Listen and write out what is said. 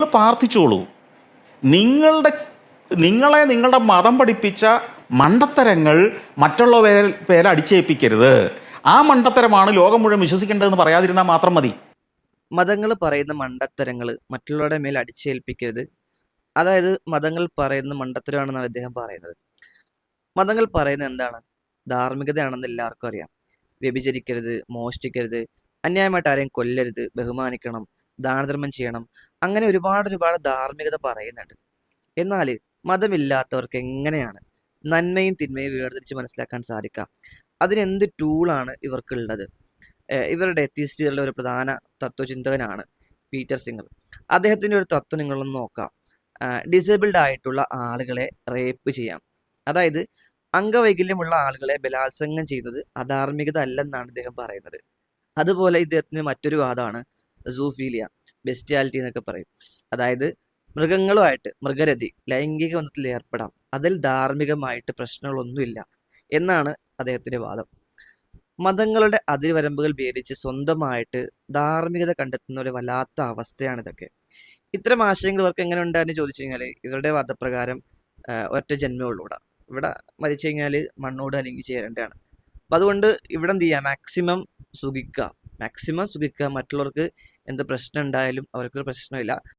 നിങ്ങൾ പ്രാർത്ഥിച്ചോളൂ. നിങ്ങളുടെ നിങ്ങളെ നിങ്ങളുടെ മതം പഠിപ്പിച്ച മണ്ടത്തരങ്ങൾ മറ്റുള്ളവരെ പേരെ അടിച്ചേൽപ്പിക്കരുത്. ആ മണ്ടത്തരമാണ് ലോകം മുഴുവൻ വിശ്വസിക്കേണ്ടതെന്ന് പറയാതിരുന്നാൽ മാത്രം മതി. മതങ്ങൾ പറയുന്ന മണ്ടത്തരങ്ങൾ മറ്റുള്ളവരുടെ മേൽ അടിച്ചേൽപ്പിക്കരുത്. അതായത് മതങ്ങൾ പറയുന്ന മണ്ടത്തരമാണെന്നാണ് അദ്ദേഹം പറയുന്നത്. മതങ്ങൾ പറയുന്നത് എന്താണ്? ധാർമ്മികതയാണെന്ന് എല്ലാവർക്കും അറിയാം. വ്യഭിചരിക്കരുത് മോഷ്ടിക്കരുത് അന്യായമായിട്ട് ആരെയും കൊല്ലരുത് ബഹുമാനിക്കണം ദാനധർമ്മം ചെയ്യണം. അങ്ങനെ ഒരുപാട് ഒരുപാട് ധാർമ്മികത പറയുന്നുണ്ട്. എന്നാൽ മതമില്ലാത്തവർക്ക് എങ്ങനെയാണ് നന്മയും തിന്മയും വേർതിരിച്ച് മനസ്സിലാക്കാൻ സാധിക്കാം അതിനെന്ത് ടൂളാണ് ഇവർക്കുള്ളത്? ഇവരുടെ എത്തിസ്റ്റുകളുടെ ഒരു പ്രധാന തത്വചിന്തകനാണ് പീറ്റർ സിംഗർ. അദ്ദേഹത്തിന്റെ ഒരു തത്വം നിങ്ങളൊന്ന് നോക്കാം. ഡിസേബിൾഡ് ആയിട്ടുള്ള ആളുകളെ റേപ്പ് ചെയ്യാം. അതായത് അംഗവൈകല്യമുള്ള ആളുകളെ ബലാത്സംഗം ചെയ്യുന്നത് അധാർമികത അല്ലെന്നാണ് ഇദ്ദേഹം പറയുന്നത്. അതുപോലെ ഇദ്ദേഹത്തിന് മറ്റൊരു വാദമാണ് സൂഫീലിയ. ബെസ്റ്റിയാലിറ്റി എന്നൊക്കെ പറയും. അതായത് മൃഗങ്ങളുമായിട്ട് മൃഗരതി ലൈംഗിക ബന്ധത്തിൽ ഏർപ്പെടാം. അതിൽ ധാർമ്മികമായിട്ട് പ്രശ്നങ്ങളൊന്നുമില്ല എന്നാണ് അദ്ദേഹത്തിന്റെ വാദം. മതങ്ങളുടെ അതിർവരമ്പുകൾ ഭേദിച്ച് സ്വന്തമായിട്ട് ധാർമ്മികത കണ്ടെത്തുന്ന ഒരു വല്ലാത്ത അവസ്ഥയാണ് ഇതൊക്കെ. ഇത്തരം ആശയങ്ങൾ ഇവർക്ക് എങ്ങനെ ഉണ്ടായെന്ന് ചോദിച്ചു കഴിഞ്ഞാൽ ഇവരുടെ വാദപ്രകാരം ഒറ്റ ജന്മേ ഇവിടെ മരിച്ചു കഴിഞ്ഞാൽ മണ്ണോട് അല്ലെങ്കിൽ ചേരേണ്ടതാണ്. അപ്പം അതുകൊണ്ട് ഇവിടെ എന്ത് ചെയ്യുക മാക്സിമം സുഖിക്കുക. മാക്സിമം സുഖിക്കുക. മറ്റുള്ളവർക്ക് എന്ത് പ്രശ്നം ഉണ്ടായാലും അവർക്കൊരു പ്രശ്നമില്ല.